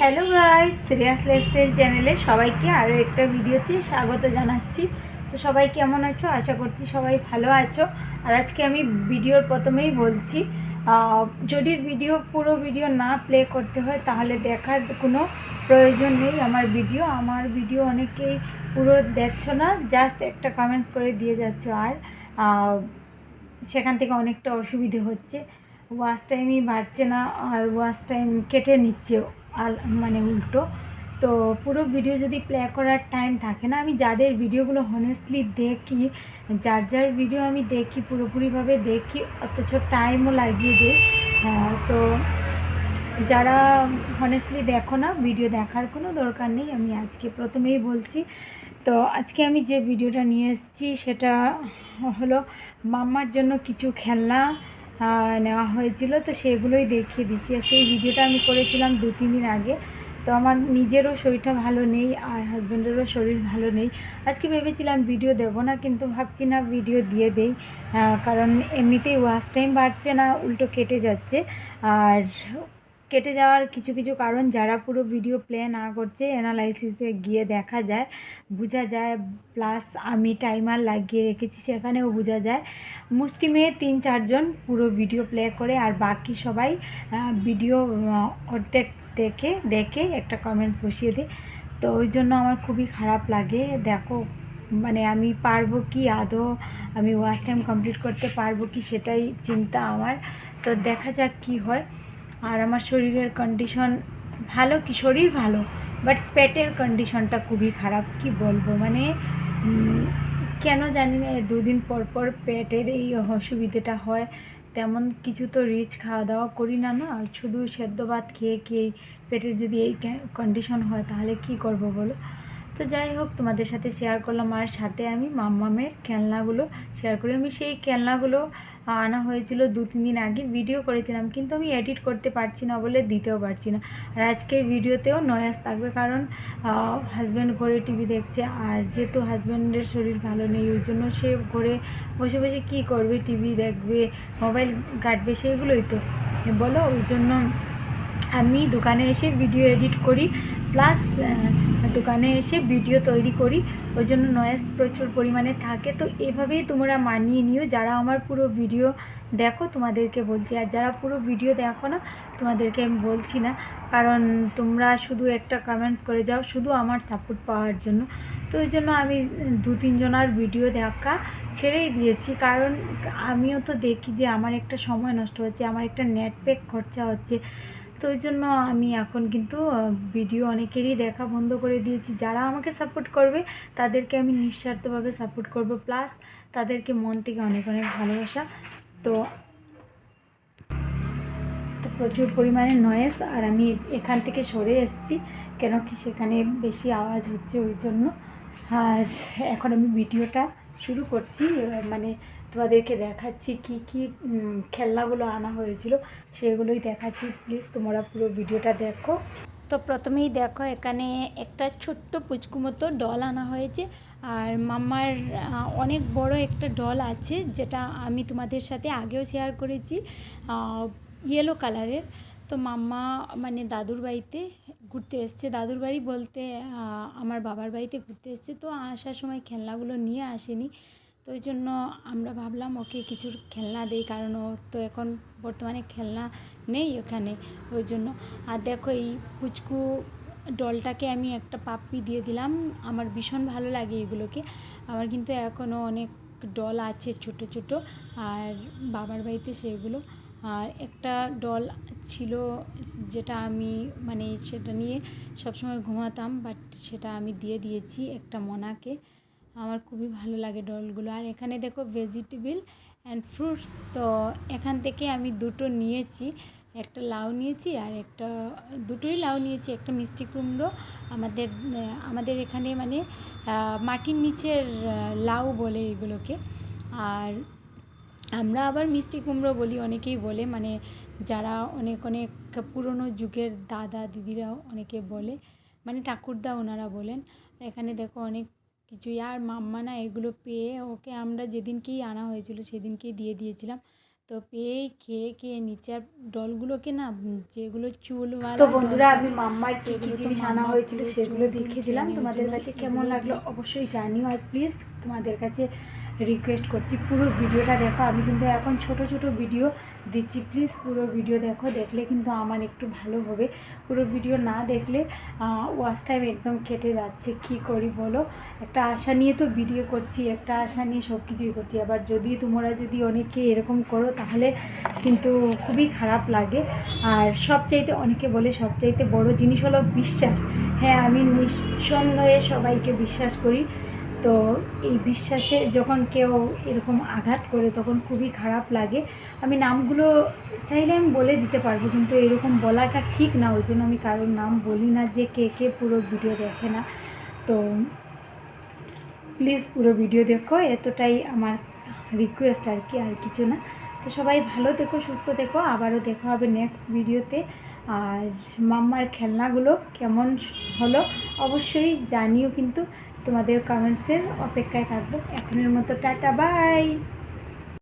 Hello guys serious lifestyle চ্যানেলে সবাইকে আরও একটা ভিডিওতে স্বাগত জানাচ্ছি। তো সবাই কেমন আছো? আশা করছি সবাই ভালো আছো। আর আজকে আমি ভিডিওর প্রথমেই বলছি যদি ভিডিও, পুরো ভিডিও না প্লে করতে হয়, তাহলে দেখার কোনো প্রয়োজন নেই আমার ভিডিও। আমার ভিডিও অনেকেই পুরো দেখছ না জাস্ট একটা কমেন্টস করে দিয়ে যাচ্ছ। আর সেখান থেকে অনেকটা অসুবিধে হচ্ছে। ওয়াশ টাইমই বাড়ছে না, আর ওয়াশ টাইম কেটে নিচ্ছে আর মানে উল্টো। তো পুরো ভিডিও যদি প্লে করার টাইম থাকে না আমি যাদের ভিডিওগুলো হনেস্টলি দেখি যার যার ভিডিও আমি দেখি পুরোপুরিভাবে দেখি অথচ টাইমও লাগিয়ে দিই হ্যাঁ, তো যারা হনেস্টলি দেখো না ভিডিও দেখার কোনো দরকার নেই আমি আজকে প্রথমেই বলছি। তো আজকে আমি যে ভিডিওটা নিয়ে এসেছি সেটা হলো মাম্মার জন্য কিছু খেলনা নেওয়া হয়েছিল, তো সেগুলোই দেখিয়ে দিচ্ছি আর সেই ভিডিওটা আমি করেছিলাম দু, তিন দিন আগে। তো আমার নিজেরও শরীরটা ভালো নেই, আর হাজব্যান্ডেরও শরীর ভালো নেই। আজকে ভেবেছিলাম ভিডিও দেব না, কিন্তু ভাবছি না ভিডিও দিয়ে দেই। কারণ এমনিতেই ওয়াশ টাইম বাড়ছে না, উল্টো কেটে যাচ্ছে। আর কেটে যাওয়ার কিছু কিছু কারণ যারা পুরো ভিডিও প্লে না করছে অ্যানালাইসিসে গিয়ে দেখা যায়, বোঝা যায় প্লাস আমি টাইমার লাগিয়ে রেখেছি সেখানেও বোঝা যায়। মুষ্টি মেয়ে তিন চারজন পুরো ভিডিও প্লে করে আর বাকি সবাই ভিডিও অর্ধেক দেখে দেখে একটা কমেন্টস বসিয়ে দেয়। তো ওই জন্য আমার খুবই খারাপ লাগে। দেখো মানে আমি পারব কি আদৌ? আমি ওয়াচ টাইম কমপ্লিট করতে পারব কি? সেটাই চিন্তা আমার। তো দেখা যাক কি হয়। আর আমার শরীরের কন্ডিশন ভালো কি? শরীর ভালো বাট পেটের কন্ডিশনটা খুবই খারাপ, কি বলব? মানে কেন জানি না দুদিন পর পর পেটের এই অসুবিধেটা হয়। তেমন কিছু তো রিচ খাওয়া দাওয়া করি না না? শুধু সেদ্ধ ভাত খেয়ে খেয়ে পেটের যদি এই কন্ডিশন হয়, তাহলে কি করব বলো? তো যাই হোক, তোমাদের সাথে শেয়ার করলাম। আর সাথে আমি মাম্মামের খেলনাগুলো শেয়ার করি। আমি সেই খেলনাগুলো আনা হয়েছিল দু, তিন দিন আগে। ভিডিও করেছিলাম, কিন্তু আমি এডিট করতে পারছি না বলে দিতেও পারছি না। আর আজকের ভিডিওতেও নয়েস থাকবে কারণ হাজব্যান্ড ঘরে টিভি দেখছে। আর যেহেতু হাজব্যান্ডের শরীর ভালো নেই, ওই জন্য সে ঘরে বসে বসে কী করবে? টিভি দেখবে মোবাইল কাটবে সেগুলোই তো। বলো, ওই জন্য আমি দোকানে এসে ভিডিও এডিট করি। প্লাস দোকানে এসে ভিডিও তৈরি করি, ওই জন্য নয়েজ প্রচুর পরিমাণে থাকে। তো এভাবেই তোমরা মানিয়ে নিও, যারা আমার পুরো ভিডিও দেখো তোমাদেরকে বলছি, আর যারা পুরো ভিডিও দেখো না, তোমাদেরকে আমি বলছি না। কারণ তোমরা শুধু একটা কমেন্টস করে যাও, শুধু আমার সাপোর্ট পাওয়ার জন্য। তো ওই জন্য আমি দু তিনজনার ভিডিও দেখা ছেড়েই দিয়েছি। কারণ আমিও তো দেখি যে আমার একটা সময় নষ্ট হচ্ছে, আমার একটা নেট প্যাক খরচা হচ্ছে। তো ওই জন্য আমি এখন কিন্তু ভিডিও অনেকেরই দেখা বন্ধ করে দিয়েছি। যারা আমাকে সাপোর্ট করবে, তাদেরকে আমি নিঃস্বার্থভাবে সাপোর্ট করব। প্লাস তাদেরকে মন থেকে অনেক অনেক ভালোবাসা। তো তো প্রচুর পরিমাণে নয়েস আর আমি এখান থেকে সরে এসেছি, কেন কি সেখানে বেশি আওয়াজ হচ্ছে ওই জন্য। আর এখন আমি ভিডিওটা শুরু করছি মানে তোমাদেরকে দেখাচ্ছি কি কি খেলনাগুলো আনা হয়েছিল, সেগুলোই দেখাচ্ছি প্লিজ তোমরা পুরো ভিডিওটা দেখো। তো প্রথমেই দেখো, এখানে একটা ছোট্ট পুচকু মতো ডল আনা হয়েছে, আর মাম্মার অনেক বড় একটা ডল আছে, যেটা আমি তোমাদের সাথে আগেও শেয়ার করেছি ইয়েলো কালারের তো মাম্মা মানে দাদুর বাড়িতে ঘুরতে এসছে, দাদুর বাড়ি বলতে আমার বাবার বাড়িতে ঘুরতে এসছে, তো আসার সময় খেলনাগুলো নিয়ে আসেনি। তো ওই জন্য আমরা ভাবলাম, ওকে কিছু খেলনা দেই, কারণ ও তো এখন বর্তমানে খেলনা নেই ওখানে, ওই জন্য। আর দেখো এই পুচকু ডলটাকে আমি একটা পাপ্পি দিয়ে দিলাম, আমার ভীষণ ভালো লাগে এগুলোকে। আমার কিন্তু এখনও অনেক ডল আছে ছোট ছোট, আর বাবার বাড়িতে সেগুলো। আর একটা ডল ছিল যেটা আমি মানে সেটা নিয়ে সবসময় ঘুমাতাম, বাট সেটা আমি দিয়ে দিয়েছি একটা মনাকে। আমার খুবই ভালো লাগে ডলগুলো। আর এখানে দেখো ভেজিটেবল অ্যান্ড ফ্রুটস তো এখান থেকে আমি দুটো নিয়েছি। একটা লাউ নিয়েছি আর একটা, দুটোই লাউ নিয়েছি, একটা মিষ্টি কুমড়ো। আমাদের আমাদের এখানে মানে মাটির নিচের লাউ বলে এগুলোকে। আর আমরা আবার মিষ্টি কুমড়ো বলি, অনেকেই বলে। মানে যারা অনেক অনেক পুরনো যুগের দাদা, দিদিরাও অনেকে বলে। মানে ঠাকুরদা ওনারা বলেন। এখানে দেখো অনেক কিছুই। আর মাম্মা না এগুলো পেয়ে ওকে আমরা যেদিনকেই আনা হয়েছিল সেদিনকেই দিয়ে দিয়েছিলাম। তো পেয়েই খেয়ে খেয়ে নিচের ডলগুলোকে না যেগুলো চুল তো বন্ধুরা আমি মাম্মার কি কি জিনিস আনা হয়েছিল সেগুলো দেখে দেখিয়ে দিলাম। তোমাদের কাছে কেমন লাগল অবশ্যই জানিও। আর প্লিজ তোমাদের কাছে রিকোয়েস্ট করছি। পুরো ভিডিওটা দেখো, আমি কিন্তু এখন ছোট ছোট ভিডিও দিচ্ছি। প্লিজ পুরো ভিডিও দেখো, দেখলে কিন্তু আমার একটু ভালো হবে। পুরো ভিডিও না দেখলে ওয়াচ টাইম একদম কেটে যাচ্ছে। কি করি বলো? একটা আশা নিয়ে তো ভিডিও করছি, একটা আশা নিয়ে সব কিছুই করছি। আবার যদি তোমরা যদি অনেকে এরকম করো, তাহলে কিন্তু খুবই খারাপ লাগে। আর সবচাইতে, অনেকে বলে সবচাইতে বড় জিনিস হলো বিশ্বাস। হ্যাঁ আমি নিঃসন্দেহে সবাইকে বিশ্বাস করি। তো এই বিশ্বাসে যখন কেউ এরকম আঘাত করে তখন খুবই খারাপ লাগে। আমি নামগুলো চাইলে আমি বলে দিতে পারব, কিন্তু এরকম বলাটা ঠিক না, ওই জন্য আমি কারোর নাম বলি না যে কে কে পুরো ভিডিও দেখে না। তো প্লিজ পুরো ভিডিও দেখো, এতটাই আমার রিকোয়েস্ট আর কি, আর কিছু না। তো সবাই ভালো থেকো, সুস্থ থেকো, আবারও দেখা হবে নেক্সট ভিডিওতে আর মাম্মার খেলনাগুলো কেমন হলো অবশ্যই জানিও কিন্তু। তোমাদের কমেন্টসের অপেক্ষায় থাকব। এখনের মতো টাটা বাই